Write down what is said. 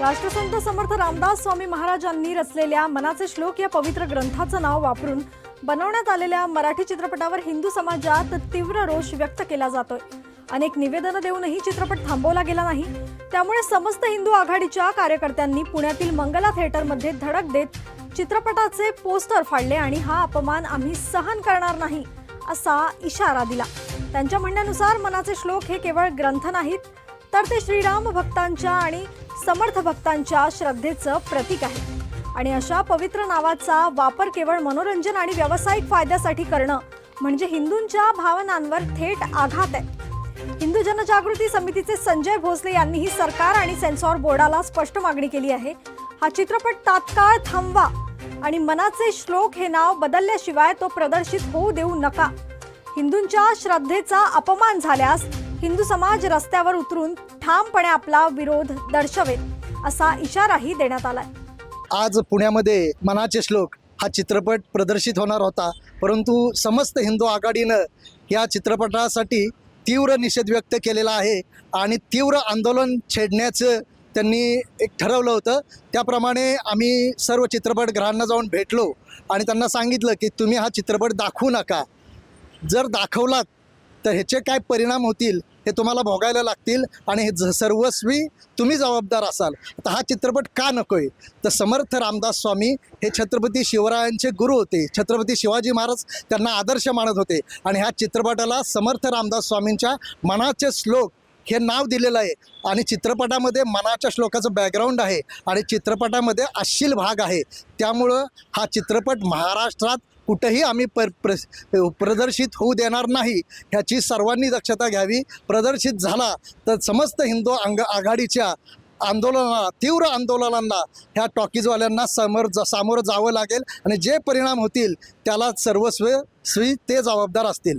राष्ट्रसंत समर्थ रामदास स्वामी महाराजांनी रचलेल्या मनाचे श्लोक या पवित्र ग्रंथाचं नाव वापरून बनवण्यात आलेल्या मराठी चित्रपटावर हिंदू समाजात तीव्र रोष व्यक्त केला जातोय. अनेक निवेदनं देऊनही चित्रपट थांबवला गेला नाही. त्यामुळे समस्त हिंदू आघाडीच्या कार्यकर्त्यांनी पुण्यातील मंगला थिएटरमध्ये धडक देत चित्रपटाचे पोस्टर फाडले आणि हा अपमान आम्ही सहन करणार नाही असा इशारा दिला. त्यांच्या म्हणण्यानुसार मनाचे श्लोक हे केवळ ग्रंथ नाहीत तर ते श्रीराम भक्तांच्या आणि समर्थ भक्तांच्या श्रद्धेचं प्रतीक आहे. आणि अशा पवित्र नावाचा वापर केवळ मनोरंजन आणि व्यावसायिक फायद्यासाठी करणं म्हणजे हिंदूंच्या भावनांवर थेट आघात आहे. हिंदू जनजागृती समितीचे संजय भोसले यांनीही सरकार आणि सेन्सॉर बोर्डाला स्पष्ट मागणी केली आहे. हा चित्रपट तात्काळ थांबवा आणि मनाचे श्लोक हे नाव बदलल्याशिवाय तो प्रदर्शित होऊ देऊ नका. हिंदूंच्या श्रद्धेचा अपमान झाल्यास हिंदू समाज रस्त्यावर उतरून ठामपणे आपला विरोध दर्शवेल असा इशाराही देण्यात आलाय. आज पुण्यामध्ये मनाचे श्लोक हा चित्रपट प्रदर्शित होणार होता. परंतु समस्त हिंदू आघाडीनं या चित्रपटासाठी तीव्र निषेध व्यक्त केलेला आहे आणि तीव्र आंदोलन छेडण्याचं त्यांनी एक ठरवलं होतं. त्याप्रमाणे आम्ही सर्व चित्रपटगृहांना जाऊन भेटलो आणि त्यांना सांगितलं की तुम्ही हा चित्रपट दाखवू नका. जर दाखवलात तर ह्याचे काय परिणाम होतील हे तुम्हाला भोगायला लागतील आणि हे ज- सर्वस्वी तुम्ही जबाबदार असाल. आता हा चित्रपट का नकोय? तर समर्थ रामदास स्वामी हे छत्रपती शिवरायांचे गुरु होते. छत्रपती शिवाजी महाराज त्यांना आदर्श मानत होते. आणि ह्या चित्रपटाला समर्थ रामदास स्वामींच्या मनाचे श्लोक हे नाव दिलेलं आहे. आणि चित्रपटामध्ये मनाच्या श्लोकाचं बॅकग्राऊंड आहे. आणि चित्रपटामध्ये अश्लील भाग आहे. त्यामुळं हा चित्रपट महाराष्ट्रात कुठंही आम्ही पर प्र प्रदर्शित होऊ देणार नाही ह्याची सर्वांनी दक्षता घ्यावी. प्रदर्शित झाला तर समस्त हिंदू अंग आघाडीच्या आंदोलनाला तीव्र आंदोलनांना ह्या टॉकीजवाल्यांना समोर जा सामोरं जावं लागेल. आणि जे परिणाम होतील त्याला सर्वस्व स्वी ते जबाबदार असतील.